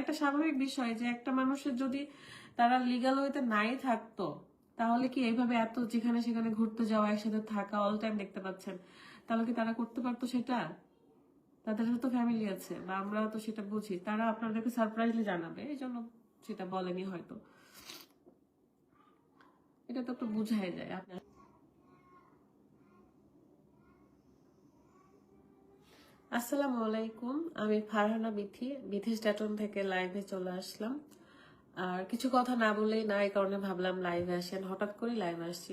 একটা স্বাভাবিক বিষয় যে একটা মানুষের যদি তারা লিগাল ওয়েতে নাই থাকতো, তাহলে কি এইভাবে এত যেখানে সেখানে ঘুরতে যাওয়া, একসাথে থাকা অল টাইম দেখতে পাচ্ছেন, তাহলে কি তারা করতে পারতো সেটা? তাদের তো ফ্যামিলি আছে বা আমরা তো সেটা বুঝি। তারা আপনাদেরকে সারপ্রাইজলি জানাবে এই জন্য সেটা বলেনি হয়তো। এটা তো একটু বুঝাই যায় আপনার আসসালামু আলাইকুম, আমি ফারহানা বিথি বিথি স্ট্যাটন থেকে লাইভে চলে আসলাম। আর কিছু কথা না বলেই না, এই কারণে ভাবলাম লাইভে আসেন, হঠাৎ করে লাইভে আসছি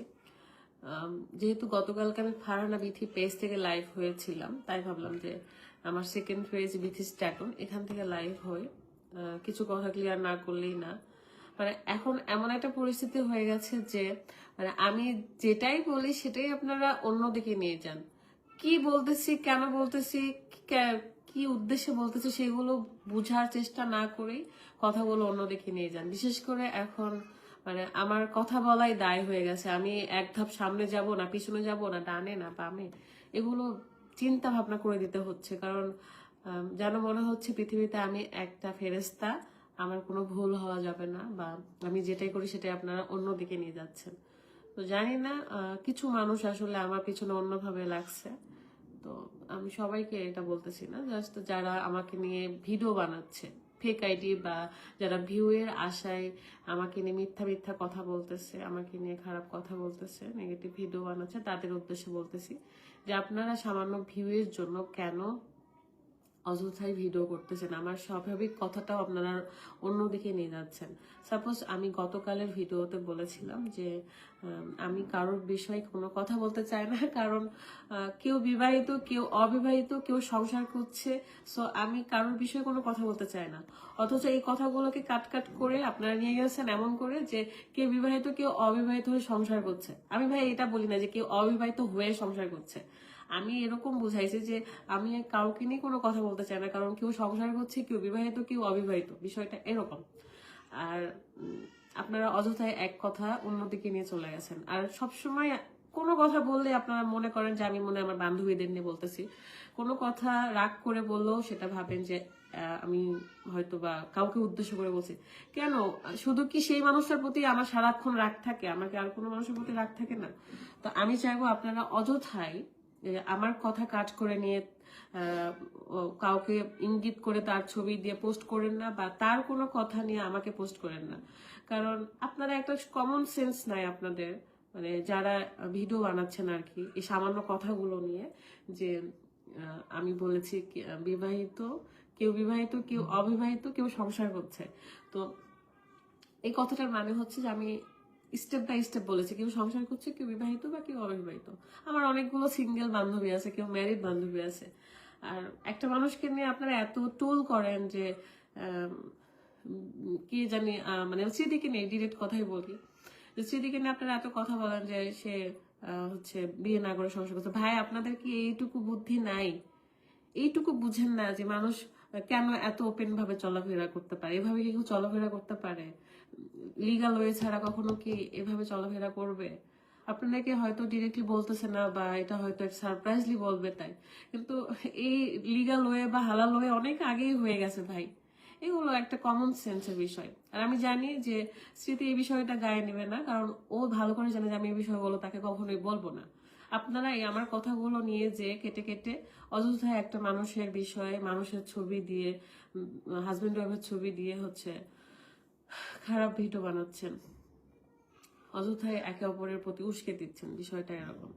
যেহেতু গতকালকে আমি ফারহানা বিথি পেজ থেকে লাইভ হয়েছিলাম, তাই ভাবলাম যে আমার সেকেন্ড পেজ বিথি স্ট্যাটন এখান থেকে লাইভ হই। কিছু কথা ক্লিয়ার না করলেই না। মানে এখন এমন একটা পরিস্থিতি হয়ে গেছে যে মানে আমি যেটাই বলি সেটাই আপনারা অন্যদিকে নিয়ে যান। কি বলতেছি, কেন বলতেছি কে- উদ্দেশ্যে বলতেছে সেগুলো বোঝার চেষ্টা না করেই কথাগুলো অন্যদিকে নিয়ে যান। বিশেষ করে এখন মানে আমার কথা বলাই দায় হয়ে গেছে। আমি এক ধাপ সামনে যাব না, পিছনে যাব না, ডানে না বামে। এগুলো চিন্তা ভাবনা করে দিতে হচ্ছে। কারণ যেন মনে হচ্ছে পৃথিবীতে আমি একটা ফেরেস্তা আমার কোনো ভুল হওয়া যাবে না বা আমি যেটাই করি সেটাই আপনারা অন্যদিকে নিয়ে যাচ্ছেন। তো জানি না কিছু মানুষ আসলে আমার পিছনে অন্যভাবে লাগছে। তো আমি সবাইকে এটা বলতেছি না জাস্ট যারা আমাকে নিয়ে ভিডিও বানাচ্ছে ফেক আইডি বা যারা ভিউয়ের আশায় আমাকে নিয়ে মিথ্যা মিথ্যা কথা বলতেছে, আমাকে নিয়ে খারাপ কথা বলতেছে নেগেটিভ ভিডিও বানাচ্ছে, তাদের উদ্দেশ্যে বলতেছি যে আপনারা সামান্য ভিউয়ের জন্য কেন অযথাই ভিডিও করতেছেন। আমার স্বাভাবিক কথাটাও আপনারা অন্যদিকে নিয়ে যাচ্ছেন। সাপোজ আমি গতকালের ভিডিওতে বলেছিলাম যে আমি কারোর বিষয়ে কোনো কথা বলতে চাই না, কারণ কেউ বিবাহিত, কেউ অবিবাহিত, কেউ সংসার করছে সো আমি কারোর বিষয়ে কোনো কথা বলতে চাই না। অথচ এই কথাগুলোকে কাট কাট করে আপনারা নিয়ে গেছেন এমন করে যে কেউ বিবাহিত, কেউ অবিবাহিত হয়ে সংসার করছে। আমি ভাই এটা বলি না যে, কেউ অবিবাহিত হয়ে সংসার করছে। আমি এরকম বুঝাইছি যে আমি কাউকে নিয়ে কোনো কথা বলতে চাই না কারণ কেউ সংসার করছে কেউ বিবাহিত কেউ অবিবাহিত বিষয়টা এরকম। আর আপনারা অযথায় এক কথা অন্যদিকে নিয়ে চলে গেছেন। আর সবসময় কোনো কথা বললে আপনারা মনে করেন যে আমি মনে আমার বান্ধবীদের নিয়ে বলতেছি। কোনো কথা রাগ করে বললেও সেটা ভাবেন যে আমি হয়তো বা কাউকে উদ্দেশ্য করে বলছি। কেন? শুধু কি সেই মানুষটার প্রতি আমার সারাক্ষণ রাগ থাকে? আমাকে আর কোনো মানুষের প্রতি রাগ থাকে না? তো আমি চাইব আপনারা অযথাই এ, আমার কথা কাজ করে নিয়ে কাউকে ইঙ্গিত করে তার ছবি দিয়ে পোস্ট করেন না বা তার কোনো কথা নিয়ে আমাকে পোস্ট করেন না। কারণ আপনারা একটা কমন সেন্স নাই আপনাদের মানে যারা ভিডিও বানাচ্ছেন আর কি এই সামান্য কথাগুলো নিয়ে যে আমি বলেছি বিবাহিত, কেউ বিবাহিত, কেউ অবিবাহিত, কেউ সংসার করছে। তো এই কথাটার মানে হচ্ছে যে আমি স্টেপ বাই স্টেপ বলেছি। কেউ সংসার করছে, কেউ বিবাহিত বা কেউ অবিবাহিত। আমার অনেকগুলো সিঙ্গেল বান্ধবী আছে, কেউ ম্যারিড বান্ধবী আছে। আর একটা মানুষকে নিয়ে আপনারা এত টুল করেন যে কি জানি মানে স্মৃতিকে নিয়ে ডিরেক্ট কথাই বলি। যে স্মৃতিকে নিয়ে আপনারা এত কথা বলেন যে সে হচ্ছে বিয়ে না করে সংসার করছে। ভাই, আপনাদের কি এইটুকু বুদ্ধি নাই? এইটুকু বুঝেন না যে মানুষ কেন এত ওপেন ভাবে চলাফেরা করতে পারে? এভাবে কি কেউ চলাফেরা করতে পারে? লিগাল ওয়ে ছাড়া কখনো কি এভাবে চলাফেরা করবে? আপনাদেরকে হয়তো ডিরেক্টলি বলতেছে না বা এটা হয়তো সারপ্রাইজলি বলবে তাই। কিন্তু এই লিগাল ওয়ে বা হালাল ওয়ে অনেক আগেই হয়ে গেছে ভাই। এগুলো একটা কমন সেন্সের বিষয়। আর আমি জানি যে স্মৃতি এই বিষয়টা গায়ে নেবে না, কারণ ও ভালো করে জানে যে আমি এই বিষয়গুলো তাকে কখনোই বলব না। আপনারা এই আমার কথাগুলো নিয়ে যে কেটে কেটে অযথায় একটা মানুষের বিষয়ে, মানুষের ছবি দিয়ে হাজবেন্ড ওয়াইফের ছবি দিয়ে হচ্ছে খারাপ ভিডিও বানাচ্ছেন। অযথায় একে অপরের প্রতি উস্কে দিচ্ছেন বিষয়টা এরকম।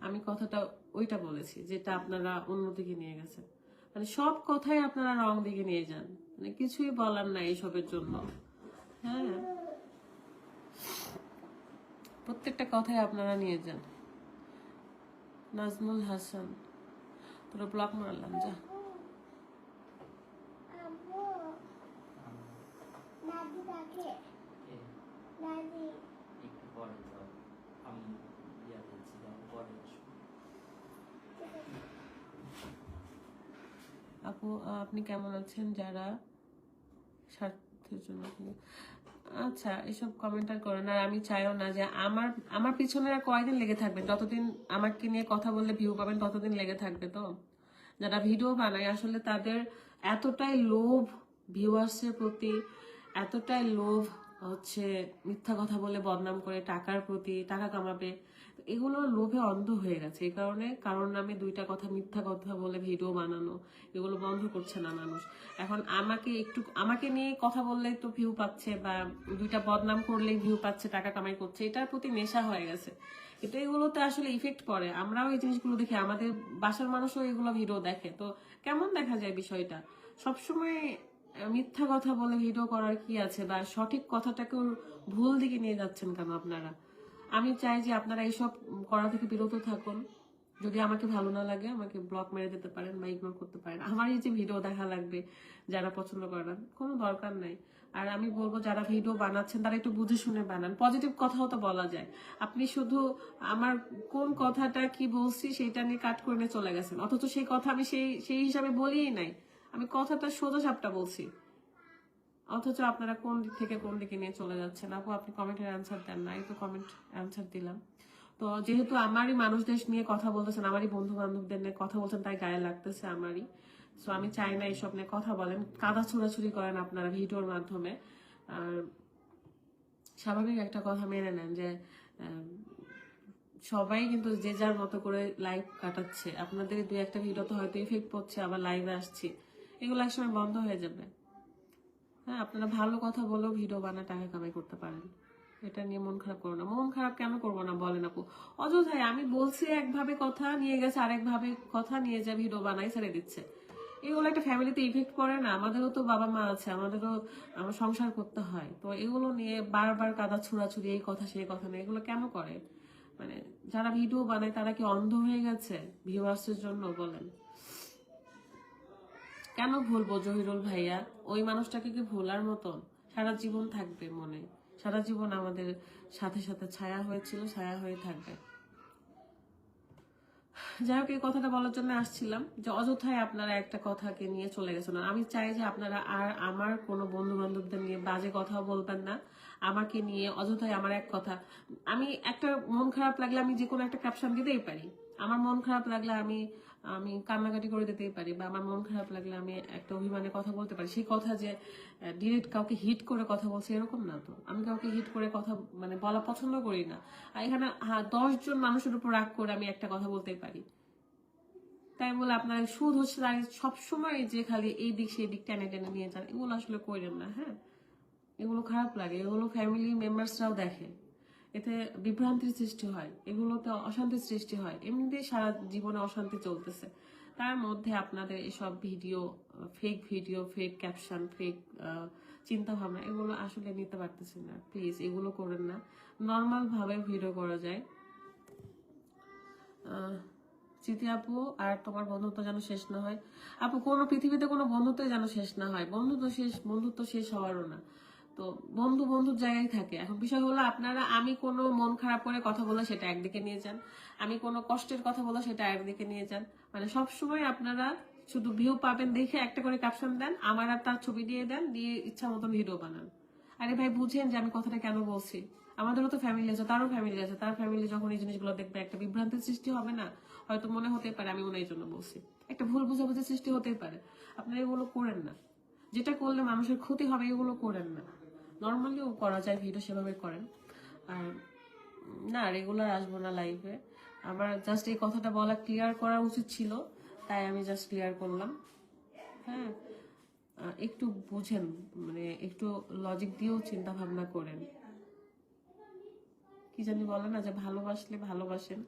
আমি কথাটা ওইটা বলেছি, যেটা আপনারা অন্যদিকে নিয়ে গেছেন। মানে সব কথাই আপনারা রং দিকে নিয়ে যান। মানে কিছুই বলার নাই এসবের জন্য। হ্যাঁ। প্রত্যেকটা কথাই আপনারা নিয়ে যান। নাজমুল হাসান, তোরা ব্লক মারলাম, যা। আপু আপনি কেমন আছেন? যারা স্বার্থের জন্য আচ্ছা এসব কমেন্টার করেন। আর আমি চাইও না যে আমার আমার পিছনে আর কয়দিন লেগে থাকবে? যতদিন আমাকে নিয়ে কথা বললে ভিউ পাবেন, ততদিন লেগে থাকবে তো? যারা ভিডিও বানায়, আসলে তাদের এতটাই লোভ ভিউয়ার্সের প্রতি। এতটাই লোভ হচ্ছে মিথ্যা কথা বলে বদনাম করে টাকার প্রতি, টাকা কামাবে। এগুলো লোভে অন্ধ হয়ে গেছে। এই কারণে কারণ নামে দুইটা কথা মিথ্যা কথা বলে ভিডিও বানানো, এগুলো বন্ধ করছে না মানুষ। এখন আমাকে একটু, আমাকে নিয়ে কথা বললে তো ভিউ পাচ্ছে বা দুইটা বদনাম করলেই ভিউ পাচ্ছে, টাকা কামাই করছে, এটার প্রতি নেশা হয়ে গেছে। কিন্তু এগুলোতে আসলে ইফেক্ট পড়ে। আমরাও এই জিনিসগুলো দেখি, আমাদের বাসার মানুষও এগুলো ভিডিও দেখে। তো কেমন দেখা যায় বিষয়টা? সবসময় মিথ্যা কথা বলে ভিডিও করার কি আছে? বা সঠিক কথাটাকেও ভুল দিকে নিয়ে যাচ্ছেন কেন আপনারা? আমি চাই যে আপনারা এইসব করা থেকে বিরত থাকুন। যদি আমাকে ভালো না লাগে, আমাকে ব্লক মেরে দিতে পারেন বা ইগনোর করতে পারেন। আমার এই যে ভিডিও দেখা লাগবে, যারা পছন্দ করেন না কোনো দরকার নাই। আর আমি বলব, যারা ভিডিও বানাচ্ছেন, তারা একটু বুঝে শুনে বানান। পজিটিভ কথাও তো বলা যায়। আপনি শুধু আমার কোন কথাটা কি বলছি, সেটা নিয়ে কাট করে নিয়ে চলে গেছেন। অথচ সেই কথা আমি সেই সেই হিসাবে বলিই নাই। আমি কথাটা সোজা সাপটা বলছি। অথচ আপনারা কোন দিক থেকে কোন দিকে নিয়ে চলে যাচ্ছেন? আপু, আপনি কমেন্টের অ্যান্সার দেন না, এই তো কমেন্ট অ্যান্সার দিলাম। তো যেহেতু আমারই মানুষদের নিয়ে কথা বলতেছেন, আমারই বন্ধু বান্ধবদের নিয়ে কথা বলছেন, তাই গায়ে লাগতেছে আমারই। সো আমি চাই না এইসব নিয়ে কথা বলেন। কাদা ছোড়াছুড়ি করেন আপনারা ভিডিওর মাধ্যমে। আর স্বাভাবিক একটা কথা মেনে নেন যে সবাই কিন্তু যে যার মতো করে লাইভ কাটাচ্ছে। আপনাদের দু একটা ভিডিও তো হয়তো ইফেক্ট পড়ছে, আবার লাইভে আসছি। এগুলো একসময় বন্ধ হয়ে যাবে। হ্যাঁ আপনারা ভালো কথা বলেও ভিডিও বানায় টাকা কামাই করতে পারেন। এটা নিয়ে মন খারাপ করো না। মন খারাপ কেন করব না বলেন আপু? অযোধ্যায় আমি বলছি একভাবে কথা নিয়ে গেছে, আরেকভাবে কথা নিয়ে যা ভিডিও বানাই ছেড়ে দিচ্ছে। এগুলো একটা ফ্যামিলিতে ইফেক্ট পড়ে না। আমাদেরও তো বাবা মা আছে, আমাদেরও, আমার সংসার করতে হয়। তো এগুলো নিয়ে বারবার কাদা ছুড়াছুড়ি, এই কথা, সেই কথা নিয়ে এগুলো কেন করে? মানে যারা ভিডিও বানায়, তারা কি অন্ধ হয়ে গেছে? ভিউয়ার্সের জন্য বলেন। কেন ভুলবো জহিরুল ভাইয়া? ওই মানুষটাকে কি ভোলার মতন? সারা জীবন থাকবে মনে। সারা জীবন আমাদের সাথে সাথে ছায়া হয়েছিল, ছায়া হয়ে থাকবে। যাই হোক, এই কথাটা বলার জন্য আসছিলাম যে অযথায় আপনারা একটা কথাকে নিয়ে চলে গেছেন। আমি চাই যে আপনারা আর আমার কোনো বন্ধু বান্ধবদের নিয়ে বাজে কথা বলবেন না। আমাকে নিয়ে অযথায় আমার এক কথা। আমি একটা মন খারাপ লাগলে আমি যে কোনো একটা ক্যাপশন দিতেই পারি। আমার মন খারাপ লাগলে আমি আমি কান্নাকাটি করে দিতেই পারি বা আমার মন খারাপ লাগলে আমি একটা অভিমানে কথা বলতে পারি। সেই কথা যে ডিরেক্ট কাউকে হিট করে কথা বলছে এরকম না তো। আমি কাউকে হিট করে কথা মানে বলা পছন্দ করি না। আর এখানে হ্যাঁ দশজন মানুষের উপর রাগ করে আমি একটা কথা বলতেই পারি। তাই বলে, আপনার সুদ হচ্ছে তার সবসময় যে খালি এই দিক সেই দিক টেনে টেনে নিয়ে যান। এগুলো আসলে করেন না হ্যাঁ? এগুলো খারাপ লাগে। এগুলো ফ্যামিলি মেম্বার্সরাও দেখে। এতে বিভ্রান্তির সৃষ্টি হয়, এগুলোতে অশান্তির সৃষ্টি হয়, এমনিতেই সারা জীবনে অশান্তি চলতেছে। তার মধ্যে আপনাদের এসব video fake video fake caption fake চিন্তা ভাবনা এগুলো আসলে নিতে পারতেছি না। প্লিজ এগুলো করেন না। নর্মাল ভাবে ভিডিও করা যায়। চিতি আপু, আর তোমার বন্ধুত্ব যেন শেষ না হয়। আপু, কোনো পৃথিবীতে কোনো বন্ধুত্ব যেন শেষ না হয়। বন্ধুত্ব শেষ বন্ধুত্ব শেষ হওয়ারও না। তো বন্ধু বন্ধুর জায়গায় থাকে। এখন বিষয় হলো আপনারা, আমি কোনো মন খারাপ করে কথা বলে সেটা একদিকে নিয়ে যান। আমি কোনো কষ্টের কথা বলে সেটা একদিকে নিয়ে যান। মানে সব সময় আপনারা শুধু ভিউ পাবেন দেখে একটা করে ক্যাপশন দেন, আমার আর তার ছবি দিয়ে দেন, দিয়ে ইচ্ছা মতন ভিডিও বানান। আরে ভাই, বুঝেন যে আমি কথাটা কেন বলছি? আমাদেরও তো ফ্যামিলি আছে, তারও ফ্যামিলি আছে। তার ফ্যামিলি যখন এই জিনিসগুলো দেখবে, একটা বিভ্রান্তির সৃষ্টি হবে না? হয়তো মনে হতে পারে আমি এই জন্য বলছি। একটা ভুল বুঝাবুঝি সৃষ্টি হতেই পারে। আপনারা এগুলো করেন না। যেটা করলে মানুষের ক্ষতি হবে, এগুলো করেন না। নর্মালিও করা যায় ভিডিও সেভাবে করেন। আর না রেগুলার আসব না লাইভে আমার জাস্ট এই কথাটা বলা ক্লিয়ার করা উচিত ছিল, তাই আমি জাস্ট ক্লিয়ার করলাম। হ্যাঁ একটু বুঝেন মানে একটু লজিক দিয়েও চিন্তা ভাবনা করেন। কি জানি বলে না, যে ভালোবাসলে ভালোবাসেন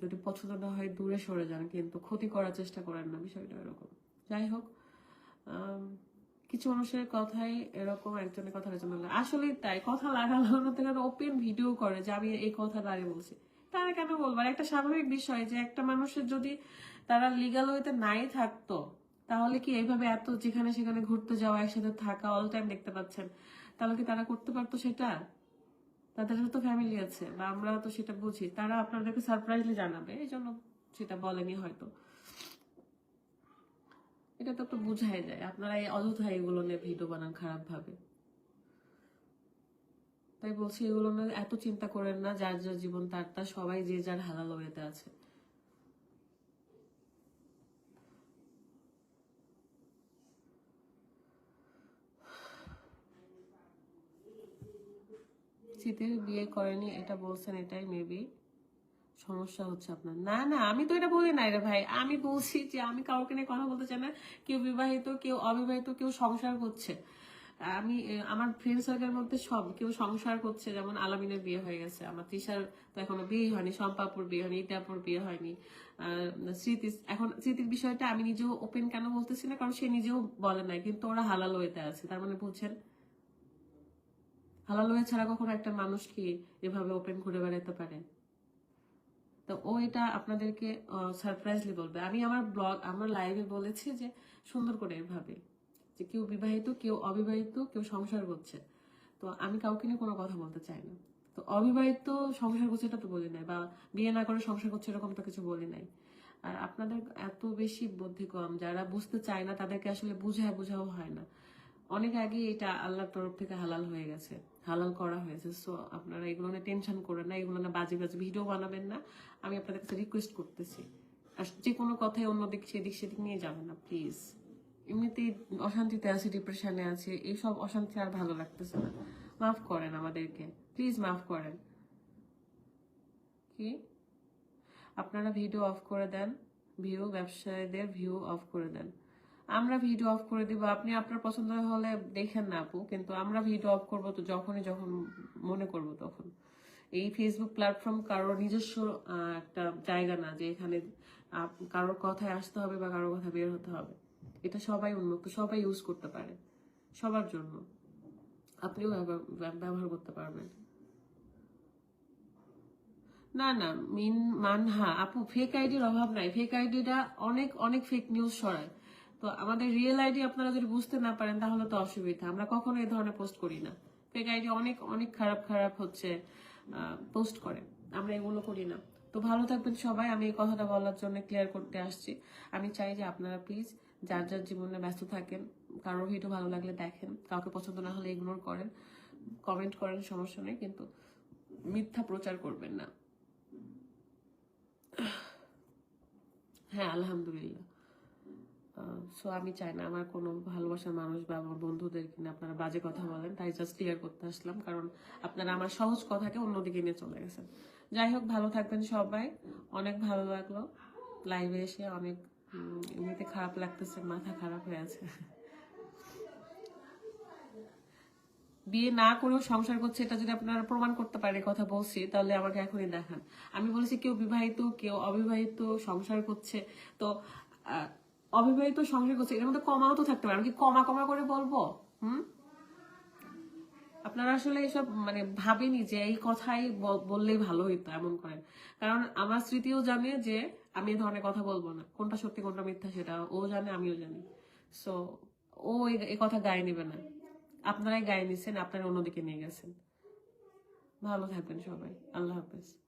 যদি পছন্দ না হয় দূরে সরে যান, কিন্তু ক্ষতি করার চেষ্টা করেন না, বিষয়টা এরকম। যাই হোক কিছু মানুষের কথাই এরকম একজনের কথা একজন আসলে তাই, কথা লাগানো থেকে ওপেন ভিডিও করে যে আমি এই কথা দাঁড়িয়ে বলছি। তারা কেন বলব? একটা স্বাভাবিক বিষয় যে একটা মানুষের যদি তারা লিগাল ওয়েতে নাই থাকতো, তাহলে কি এইভাবে এত যেখানে সেখানে ঘুরতে যাওয়া, একসাথে থাকা অল টাইম দেখতে পাচ্ছেন? তাহলে কি তারা করতে পারতো সেটা? তাদের তো ফ্যামিলি আছে, বা আমরা তো সেটা বুঝি। তারা আপনাদেরকে সারপ্রাইজলি জানাবে এই জন্য সেটা বলেনি হয়তো। এটা তো একটু বুঝাই যায়। আপনারা এই অযথা এগুলো নিয়ে ভিডিও বানান খারাপ ভাবে তাই বলছি, এগুলো না এত চিন্তা করেন না, যার যার জীবন তার তার, সবাই যে যার হালাল হয়েতে আছে। শীতের বিয়ে করেনি, এটা বলছেন এটাই মেবি সমস্যা হচ্ছে আপনার। না না, আমি তো এটা বলি নাই রে ভাই। আমি বলছি যে আমি কাউকে নিয়ে কথা বলতে চাই না। কেউ বিবাহিত, কেউ অবিবাহিত, কেউ সংসার করছে। আমি আমার ফ্রেন্ড সার্কেলের মধ্যে সব কেউ সংসার করছে। যেমন আলামিনের বিয়ে হয়ে গেছে। আমার তৃষার তো এখনও বিয়ে হয়নি, শম্পাপুর বিয়ে হয়নি, ইটাপুর বিয়ে হয়নি। স্মৃতি এখন স্মৃতির বিষয়টা আমি নিজেও ওপেন কেন বলতেছি না? কারণ সে নিজেও বলে নাই, কিন্তু ওরা হালাল ওয়েতে আছে। তার মানে বুঝছেন? হালাল ওয়ে ছাড়া কখনো একটা মানুষ কি এভাবে ওপেন ঘুরে বেড়াতে পারে? তো ও এটা আপনাদেরকে সারপ্রাইজলি বলবে। আমি আমার ব্লগ আমার লাইভে বলেছি যে সুন্দর করে এভাবে, যে কেউ বিবাহিত, কেউ অবিবাহিত, কেউ সংসার করছে। তো আমি কাউকে নিয়ে কোনো কথা বলতে চাই না। তো অবিবাহিত সংসার করছে এটা তো বলি নাই, বা বিয়ে না করে সংসার করছে এরকম তো কিছু বলি নাই। আর আপনাদের এত বেশি বুদ্ধি কম যারা বুঝতে চায় না, তাদেরকে আসলে বুঝায়, বুঝাও হয় না। অনেক আগে এটা আল্লাহর তরফ থেকে হালাল হয়ে গেছে। হালাল করা হয়েছে। সো আপনারা এগুলো নিয়ে টেনশন করেন না, এগুলো না বাজে বাজে ভিডিও বানাবেন না। আমি আপনাদের কাছে রিকোয়েস্ট করতেছি। আর যে কোনো কথাই অন্যদিক সেদিক সেদিক নিয়ে যাবেন না প্লিজ এমনিতেই অশান্তিতে আছে ডিপ্রেশনে আছে, এইসব অশান্তি আর ভালো লাগতেছে না। মাফ করেন আমাদেরকে প্লিজ মাফ করেন। কি? আপনারা ভিডিও অফ করে দেন ভিউ ব্যবসায়ীদের ভিউ অফ করে দেন। আমরা ভিডিও অফ করে দিব। আপনি আপনার পছন্দ হলে দেখেন না আপু, কিন্তু আমরা ভিডিও অফ করব তো যখনই যখন মনে করব তখন। এই ফেসবুক প্ল্যাটফর্ম কারোর নিজস্ব একটা জায়গা না যে এখানে কারোর কথায় আসতে হবে বা কারোর কথা বের হতে হবে। এটা সবাই উন্মুক্ত, সবাই ইউজ করতে পারে। সবার জন্য। আপনিও ব্যবহার- করতে পারবেন। না না, মিন, মানহা, আপু ফেক আইডির অভাব নাই। ফেক আইডিটা অনেক অনেক ফেক নিউজ ছড়ায়। তো আমাদের রিয়েল আইডি আপনারা যদি বুঝতে না পারেন, তাহলে তো অসুবিধা। আমরা কখনো এই ধরনের পোস্ট করি না। ফেক আইডি অনেক অনেক খারাপ খারাপ হচ্ছে পোস্ট করে। আমরা এগুলো করি না। তো ভালো থাকবেন সবাই। আমি এই কথাটা বলার জন্য ক্লিয়ার করতে আসছি। আমি চাই যে আপনারা প্লিজ যার যার জীবনে ব্যস্ত থাকেন, কারোর ভিডিও ভালো লাগলে দেখেন। কাউকে পছন্দ না হলে ইগনোর করেন। কমেন্ট করেন, সমস্যা নেই, কিন্তু মিথ্যা প্রচার করবেন না। হ্যাঁ আলহামদুলিল্লাহ। সো আমি চাই না আমার কোনো ভালোবাসার মানুষ বা আমার বন্ধুদের কিনা আপনারা বাজে কথা বলেন, তাই জাস্ট ক্লিয়ার করতে আসলাম, কারণ আপনারা আমার সহজ কথাকে অন্যদিকে নিয়ে চলে গেছেন। যাই হোক, ভালো থাকবেন সবাই, অনেক ভালো লাগল। লাইভে এসে অনেক এমনিতে খারাপ লাগতেছে, মাথা খারাপ হয়ে আছে। বিয়ে না করেও সংসার করছে, এটা যদি আপনারা প্রমাণ করতে পারে কথা বলছি, তাহলে আমাকে এখনই দেখান। আমি বলেছি কেউ বিবাহিত, কেউ অবিবাহিত, সংসার করছে, তো অবিবাহিত সংসার করছে এর মধ্যে কমাও তো থাকতে পারে। আমি কি কমা কমা করে বলব? হুম? আপনারা আসলে এসব মানে ভাবেনি যে এই কথাই বললেই ভালো হইতো এমন করেন কারণ আমার স্মৃতিও জানে যে আমি এই ধরনের কথা বলব না। কোনটা সত্যি, কোনটা মিথ্যা সেটা ও জানে, আমিও জানি। সো ও এই কথা গায়ে নেবে না। আপনারাই গায়ে নিছেন, আপনারা অন্যদিকে নিয়ে গেছেন। ভালো থাকবেন সবাই। আল্লাহ হাফেজ।